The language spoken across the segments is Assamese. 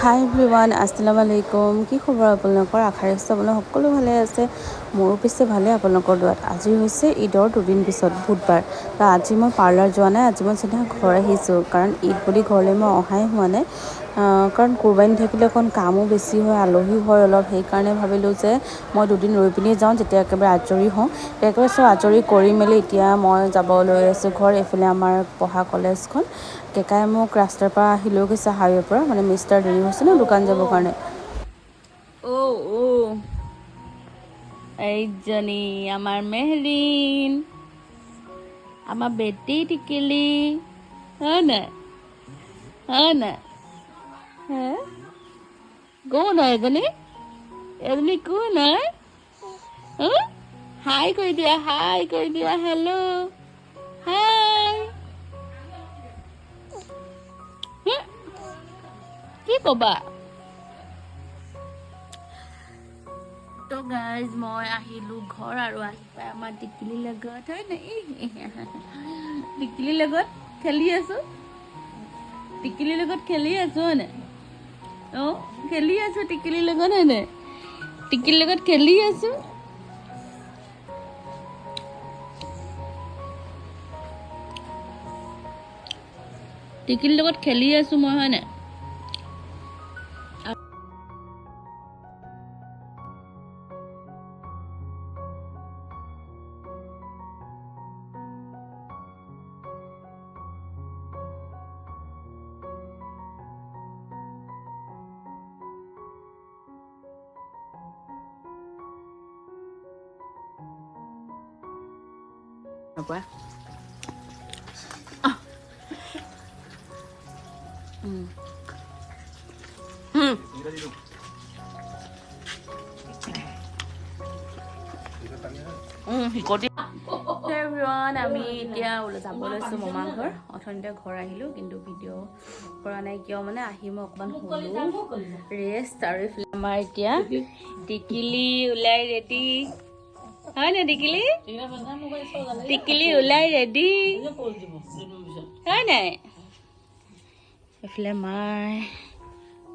হাই এভৰিৱান আসসালামু আলাইকুম। কি খবৰ আপোনালোকৰ? আশা ৰাখিছোঁ আপোনালোক সকলো ভালে আছে। মোৰো পিছে ভালে আপোনালোকৰ দোৱাত। আজি হৈছে ঈদৰ দুদিন পিছত বুধবাৰ। তো আজি মই পাৰ্লাৰ যোৱা নাই, আজি মই চিধা ঘৰ আহিছোঁ। কাৰণ ঈদ বুলি ঘৰলৈ মই অহাই হোৱা নাই। কাৰণ কোৰবানী থাকিলে অকণ কামো বেছি হয় আলহীও হয় অলপ সেইকাৰণে ভাবিলোঁ যে মই দুদিন ৰৈ পিনি যাওঁ যেতিয়া একেবাৰে আজৰি হওঁ। একেবাৰে চব আজৰি কৰি মেলি এতিয়া মই যাব লৈ আছোঁ ঘৰ এইফালে আমাৰ পঢ়া কলেজখন। কেকাই মোক ৰাস্তাৰ পৰা আহি লৈ গৈছে হাইৱেৰ পৰা মানে মিষ্টাৰ দেৰি হৈছে ন দোকান যাবৰ কাৰণে। আমাৰ মেহৰিন আমাৰ বেটি টিকিলি। হয় নাই? হয় নাই? হে কোন হয় এজনী এজনী কোন হয়? হাই কৰি দিয়া? হাই কৰি দিয়া? হেল্ল' হাই কি ক'বা? তো গাইজ মই আহিলোঁ ঘৰ আৰু আহি পাই আমাৰ টিকিলিৰ লগত, হয় নাই? টিকিলিৰ লগত খেলি আছোঁ। টিকিলিৰ লগত খেলি আছোঁ, হয় নাই? খেলি আছোঁ টিকিলিৰ লগত হয় নাই? টিকিলিৰ লগত খেলি আছোঁ। টিকিলিৰ লগত খেলি আছোঁ মই হয় Ah. Hmm. উম, শিকটি এভৰিৱান আমি এতিয়া ওলাই যাব লৈছোঁ মামা ঘৰ অথনিতে ঘৰ আহিলোঁ কিন্তু ভিডিঅ' কৰা নাই কিয় মানে আহি মই অকণমান শুলোঁ। ৰেষ্ট আৰু আমাৰ এতিয়া। টিকিলি ওলাই ৰেডি। হয় নে টিকিলি? টিকিলি ওলাই ৰেডি। হয় নাই? এইফালে মাই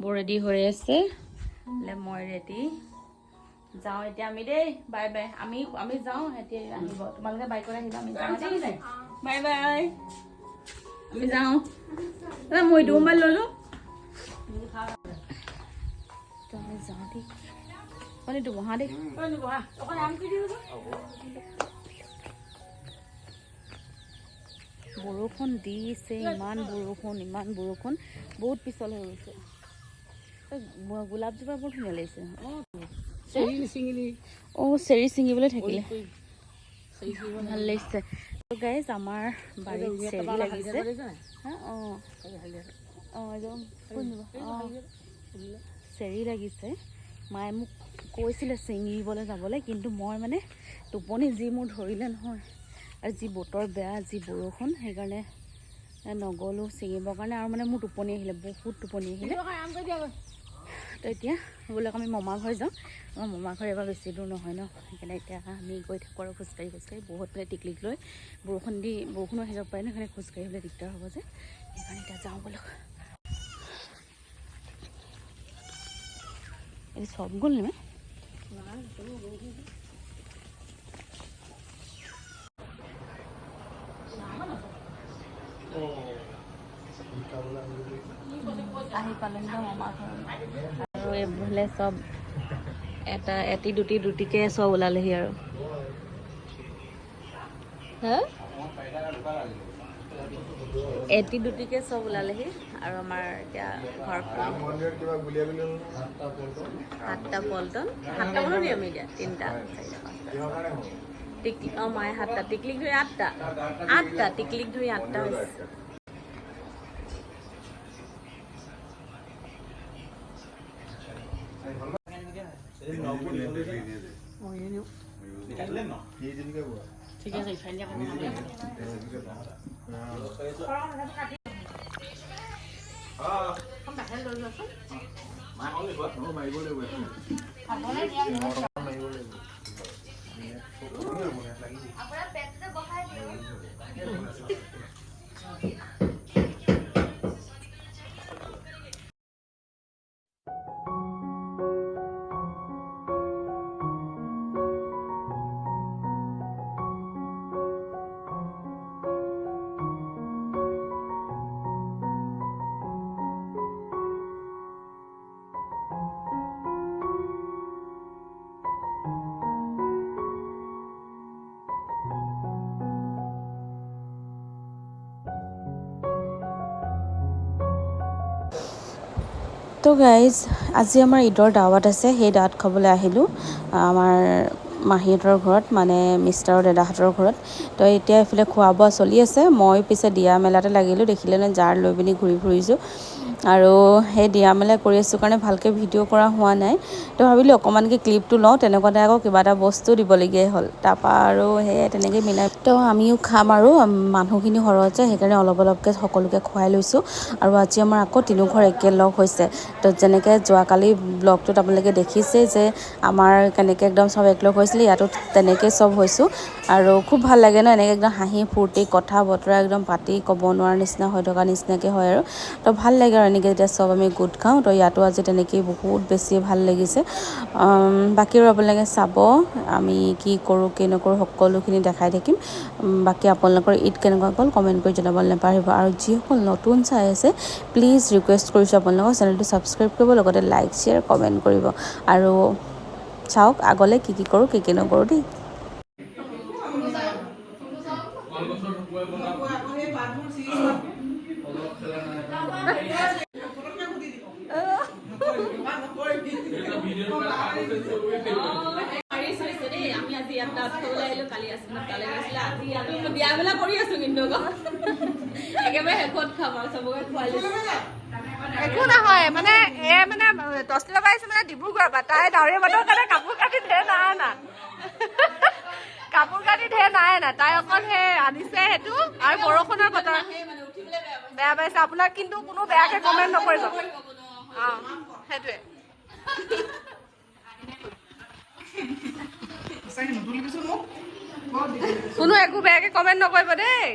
বৰ ৰেডি হৈ আছে। এইফালে মই ৰেডি। যাওঁ এতিয়া আমি দেই বাই বাই। আমি আমি যাওঁ এতিয়া আহিব। তোমালোকে বাইকত আহিবা আমি যাওঁ। Bye bye. আমি যাওঁ। মই এইটো মোবাইল ল'লোঁ আমি যাওঁ দেই। বহা দেই বৰষুণ দিছে ইমান বৰষুণ ইমান বৰষুণ বহুত পিছল হৈ গৈছে গোলাপজোপা বৰ ধুনীয়া লাগিছে অঁ চেৰি ছিঙিবলৈ থাকিলে ভাল লাগিছে গাইজ আমাৰ বাৰীত চেৰি লাগিছে অঁ অঁ একদম কোন দিব? অঁ চেৰি লাগিছে মায়ে মোক কৈছিলে ছিঙিবলৈ যাবলৈ কিন্তু মই মানে টোপনি যি মোৰ ধৰিলে নহয় আৰু যি বতৰ বেয়া যি বৰষুণ সেইকাৰণে নগ'লোঁ ছিঙিবৰ কাৰণে আৰু মানে মোৰ টোপনি আহিলে বহুত টোপনি আহিলে। তো এতিয়া বোলে আমি মামা ঘৰ যাওঁ আমাৰ মামা ঘৰ এবাৰ বেছি দূৰ নহয় ন সেইকাৰণে এতিয়া আমি গৈ থাকোঁ আৰু খোজকাঢ়ি খোজকাঢ়ি বহুত মানে টিকলিক লৈ বৰষুণ দি বৰষুণো আহি যাব পাৰে ন সেইকাৰণে খোজকাঢ়িবলৈ দিগদাৰ হ'ব যে সেইকাৰণে এতিয়া যাওঁ বোলো। গ'ল নে আহি পালেহি ন মামা আৰু এইফালে চব এটা এটি দুটি দুটিকে চব ওলালেহি আৰু। এটি দুটিকে চব ওলালেহি। আৰু আমাৰ এতিয়া ঘৰখন সাতটা পল্টন। সাতটা মানো দিম আমি এতিয়া তিনিটা চাৰিটা পাঁচটা। টিকলি অঁ মায়ে সাতটা টিকলিক ধৰি আঠটা। আঠটা টিকলিক ধৰি আঠটা হৈছে। ঠিক আছে মাক ঘৰত মোৰ মাৰিবলৈ গৈ। আছে ন তো গাইজ আজি আমাৰ ঈদৰ দাৱাত আছে, সেই দাৱাত খাবলৈ আহিলোঁ। আমাৰ মাহীহঁতৰ ঘৰত মানে মিষ্টাৰৰ দাদাহঁতৰ ঘৰত। তো এতিয়া এইফালে খোৱা বোৱা চলি আছে। মই পিছে দিয়া মেলাতে লাগিলোঁ, দেখিলে নে জাৰ লৈ পিনি ঘূৰি ফুৰিছোঁ। আৰু সেই দিয়া মেলা কৰি আছোঁ কাৰণে ভালকৈ ভিডিঅ' কৰা হোৱা নাই। তো ভাবিলোঁ অকণমানকৈ ক্লিপটো লওঁ, তেনেকুৱাতে আকৌ কিবা এটা বস্তু দিবলগীয়াই হ'ল। তাৰপৰা আৰু সেয়াই তেনেকৈ মিলাই তো আমিও খাম আৰু মানুহখিনি সৰহ যে, সেইকাৰণে অলপ অলপকৈ সকলোকে খুৱাই লৈছোঁ। আৰু আজি আমাৰ আকৌ তিনিঘৰ একেলগ হৈছে। তো যেনেকৈ যোৱাকালি ব্লগটোত আপোনালোকে দেখিছেই যে, আমাৰ কেনেকৈ একদম চব একলগ হৈছিলে, ইয়াতো তেনেকৈ চব হৈছোঁ। আৰু খুব ভালো লাগে ন এনেকৈ একদম হাঁহি ফূৰ্তি কথা বতৰা একদম পাতি ক'ব নোৱাৰা নিচিনা হৈ থকা নিচিনাকৈ হয় আৰু। তো ভালো লাগে আৰু এনেকৈ যেতিয়া চব আমি গোট খাওঁ, তো ইয়াতো আজি তেনেকেই বহুত বেছি ভালো লাগিছে। বাকী আপোনালোকে চাব আমি কি কৰোঁ, কি নকৰোঁ, সকলোখিনি দেখাই থাকিম। বাকী আপোনালোকৰ ঈদ কেনেকুৱা গ'ল কমেণ্ট কৰি জনাবলৈ নাপাহৰিব। আৰু যিসকল নতুন চাই আছে প্লিজ ৰিকুৱেষ্ট কৰিছোঁ আপোনালোকক চেনেলটো ছাবস্ক্ৰাইব কৰিব, লগতে লাইক শ্বেয়াৰ কমেণ্ট কৰিব। আৰু চাওক আগলৈ কি কি কৰোঁ, কি কি নকৰোঁ দেই। আমি আজি ইয়াত দাঁত খাবলৈ আহিলোঁ কালি আছিলোঁ তালৈ গৈছিলে আজি ইয়াতো বিয়া মেলা কৰি আছোঁ কিন্তু একেবাৰে শেষত খাম আৰু চবকে লৈছোঁ একো নহয় মানে এ মানে টকা পাইছে মানে ডিব্ৰুগড়ৰ পৰা তাই ডাৱৰীয়া বতৰৰ কাৰণে কাপোৰ কানি ঢেৰ নাই আনা। কাপোৰ কানি ঢেৰ নাই আনা তাই অকল সেই আনিছে সেইটো আৰু বৰষুণৰ বতৰ। বেয়া পাইছে আপোনাক কিন্তু কোনো বেয়াকে কমেণ্ট নকৰিব। অঁ সেইটোৱে। কোনো একো বেয়াকে কমেণ্ট নকৰিব দেই।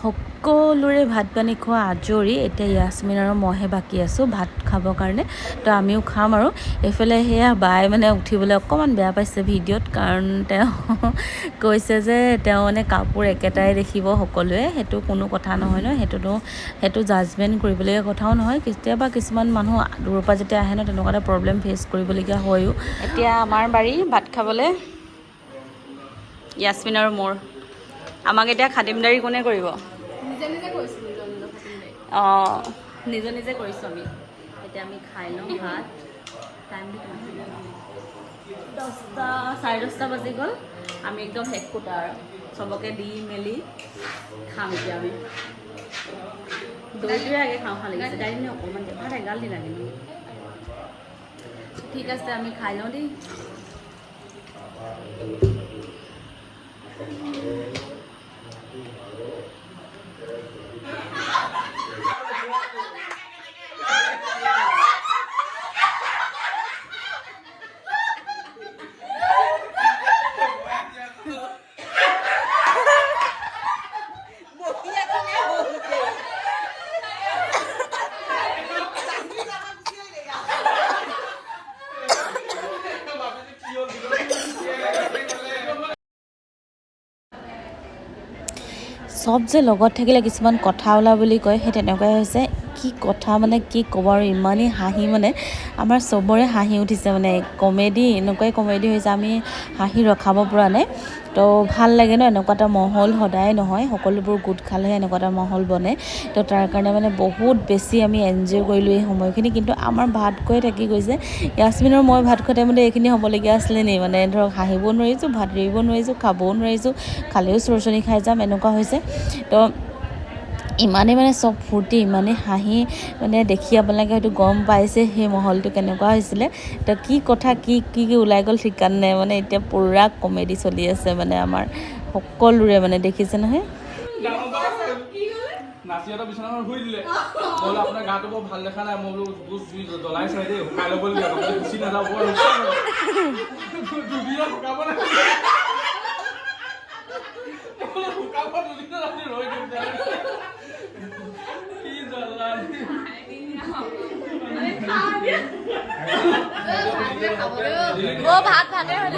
সকলোৰে ভাত পানী খোৱা আজৰি এতিয়া ইয়াছমিন আৰু মইহে বাকী আছোঁ ভাত খাবৰ কাৰণে। তো আমিও খাম আৰু। এইফালে সেয়া বাই মানে উঠিবলৈ অকণমান বেয়া পাইছে ভিডিঅ'ত কাৰণ তেওঁ কৈছে যে তেওঁ মানে কাপোৰ একেটাই দেখিব সকলোৱে। সেইটো কোনো কথা নহয় ন সেইটোতো সেইটো জাজমেণ্ট কৰিবলগীয়া কথাও নহয়। কেতিয়াবা কিছুমান মানুহ দূৰৰ পৰা যেতিয়া আহে ন তেনেকুৱা এটা প্ৰব্লেম ফেচ কৰিবলগীয়া হয়ো এতিয়া আমাৰ বাৰী ভাত খাবলৈ। ইয়াছমিন আৰু মোৰ। আমাক এতিয়া খাতিমদাৰী কোনে কৰিব? নিজে নিজে নিজৰ অঁ। নিজে নিজে কৰিছোঁ আমি। এতিয়া আমি খাই লওঁ ভাত। কিমান দহটা চাৰে দহটা বাজি গ'ল। আমি একদম শেষ কোটা আৰু। চবকে দি মেলি খাম এতিয়া আমি। দৈটোৱে আগে খাওঁ খাওঁ লাগিছে। দাইল নে অকণমান দিয়া ভাত এগাল দি লাগে ঠিক আছে আমি খাই লওঁ দেই। Thank you. চব যে লগত থাকিলে কিছুমান কথা ওলা বুলি কয় সেই তেনেকুৱাই হৈছে। কি কথা মানে কি ক'ব আৰু ইমানেই হাঁহি মানে আমাৰ চবৰে হাঁহি উঠিছে মানে। কমেডি এনেকুৱাই কমেডি হৈছে আমি হাঁহি ৰখাব পৰা নাই। তো ভাল লাগে ন? এনেকুৱা এটা মহল সদায় নহয় সকলোবোৰ গোট খালেহে এনেকুৱা এটা মহল বনে। তো তাৰ কাৰণে মানে বহুত বেছি আমি এনজয় কৰিলোঁ এই সময়খিনি। কিন্তু আমাৰ ভাত খোৱাই থাকি গৈছে। ইয়াছমিনৰ মই ভাত খোৱা টাইমতে এইখিনি হ'বলগীয়া আছিলে নি? মানে ধৰক হাঁহিবও নোৱাৰিছোঁ ভাত এৰিব নোৱাৰিছোঁ খাবও নোৱাৰিছোঁ খালেও চৰচনি খাই যাম এনেকুৱা হৈছে। তো ইমানেই মানে চব ফূৰ্তি ইমানেই হাঁহি মানে দেখি আপোনালোকে হয়তো গম পাইছে সেই মহলটো কেনেকুৱা হৈছিলে। তো কি কথা, কি কি কি ওলাই গ'ল ঠিকান নাই মানে এতিয়া পূৰা কমেডি চলি আছে মানে আমাৰ সকলোৰে মানে দেখিছে নহয়? নাচি এটা বিচনাখনত শুই দিলে। বোলো, আপোনাৰ গাটো বৰ ভালো দেখা নাই। মই বোলো জুই জ্বলাই চাই দেই, শুকাই ল'ব নহ'লে গুচি নাযাব অ' ভাত ভালে হৈ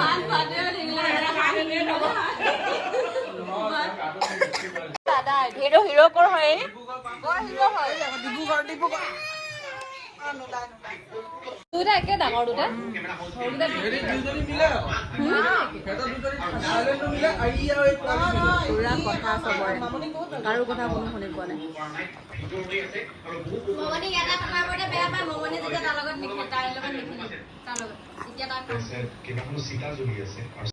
দাদা হিৰো হিৰো কৰ হয়? বৰ হিৰো হয় দুটা একে ডাঙৰ দুটা। কাৰো কথা কোনো শুনি পোৱা নাই। মমনিক এটা কথা কওঁতে বেয়া পায়। মমনি যেতিয়া তাৰ লগত নিখে তাইৰ লগত নিখেলে তাৰ লগত। তেতিয়া তাই কেইবাখনো চিটা জ্বলি আছে। আৰু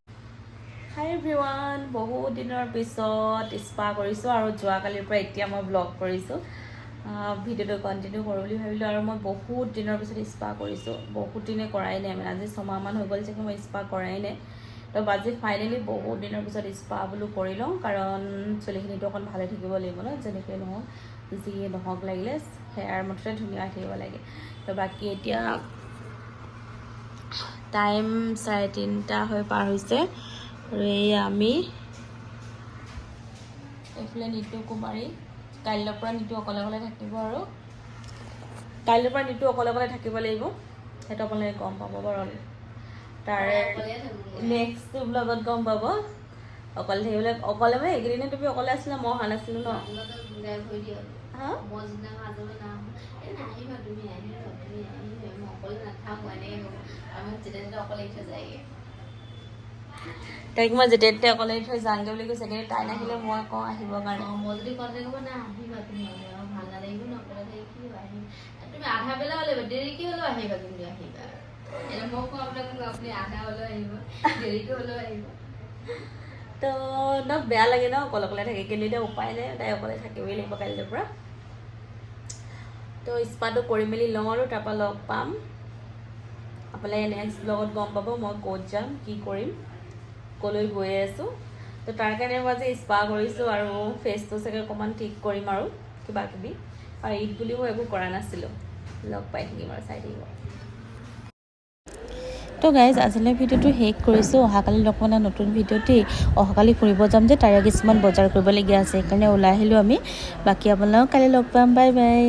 হাই এভৰিৱান বহুত দিনৰ পিছত স্পা কৰিছোঁ আৰু যোৱাকালিৰ পৰা এতিয়া মই ব্লগ কৰিছোঁ। ভিডিঅ'টো কণ্টিনিউ কৰোঁ বুলি ভাবিলোঁ আৰু মই বহুত দিনৰ পিছত স্পা কৰিছোঁ। বহুত দিনে কৰাই নাই মানে আজি ছমাহমান হৈ গ'ল চাগে মই স্পা কৰাই নাই। তো আজি ফাইনেলি বহুত দিনৰ পিছত স্পা বোলো কৰি লওঁ কাৰণ চুলিখিনিতো অকণ ভালে থাকিব লাগিব ন যেনেকৈ নহওক যিয়ে নহওক লাগিলে হেয়াৰ মুঠতে ধুনীয়া থাকিব লাগে। তো বাকী এতিয়া টাইম চাৰে তিনিটা হৈ পাৰ হৈছে আৰু এয়া আমি এইফালে নিতু কুমাৰী। কাইলৈৰ পৰা নিতু অকলে অকলে থাকিব আৰু। কাইলৈৰ পৰা নিতু অকলে অকলে থাকিব লাগিব। সেইটো আপোনালোকে গম পাব বাৰু। তাৰ নেক্সট ব্লগত গম পাব। অকলে থাকিবলৈ অকলে মানে এইকেইদিনে তুমি অকলে আছিলা মই অহা নাছিলোঁ ন? অকলে নাথাকোঁ এনেকৈ ক'ব আৰু। মোক যেতিয়া তেতিয়া অকলে এৰি থৈ যায়গৈ। তাইক মই যেতিয়া তেতিয়া অকলে থৈ যাওঁগৈ বুলি কৈছে কিন্তু তাই নাহিলে মই কওঁ আহিবৰ কাৰণে। অঁ মই যদি কণ্টেক্ট কৰিব না আহিবা তুমি আহিবা। মোৰ ভাল নালাগিব ন অকলে থাকি কি হ'ব, আহিবা তুমি আধা বেলা হ'লেও দেৰিকৈ হ'লেও আহিবা কিন্তু আহিবা। এতিয়া মই কোৱা আপোনাক আপুনি আধা হ'লেও আহিব দেৰিকৈ হ'লেও আহিব। তো ন বেয়া লাগে ন অকলে অকলে থাকি। কিন্তু এতিয়া উপায় নাই তাই অকলে থাকিবই লাগিব কাইলৈৰ পৰা। তো স্পাটো কৰি মেলি লওঁ আৰু তাৰপৰা লগ পাম। আপোনালোকে নেক্সট ব্লগত গম পাব মই ক'ত যাম কি কৰিম। ক'লৈ গৈ আছোঁ। তো তাৰ কাৰণে মই আজি স্পা কৰিছোঁ আৰু ফেচটো চাগে অকণমান ঠিক কৰিম আৰু কিবা কিবি আৰু ঈদ বুলিও একো কৰা নাছিলোঁ। লগ পাই থাকিম আৰু চাই থাকিব। তো গাইজ আজিলৈ ভিডিঅ'টো শেষ কৰিছোঁ। অহাকালি লগ পালে নতুন ভিডিঅ'তেই অহাকালি ফুৰিব যাম যে তাৰে কিছুমান বজাৰ কৰিবলগীয়া আছে। সেইকাৰণে ওলাই আহিলোঁ আমি। বাকী আপোনালোকক কালি লগ পাম। Bye bye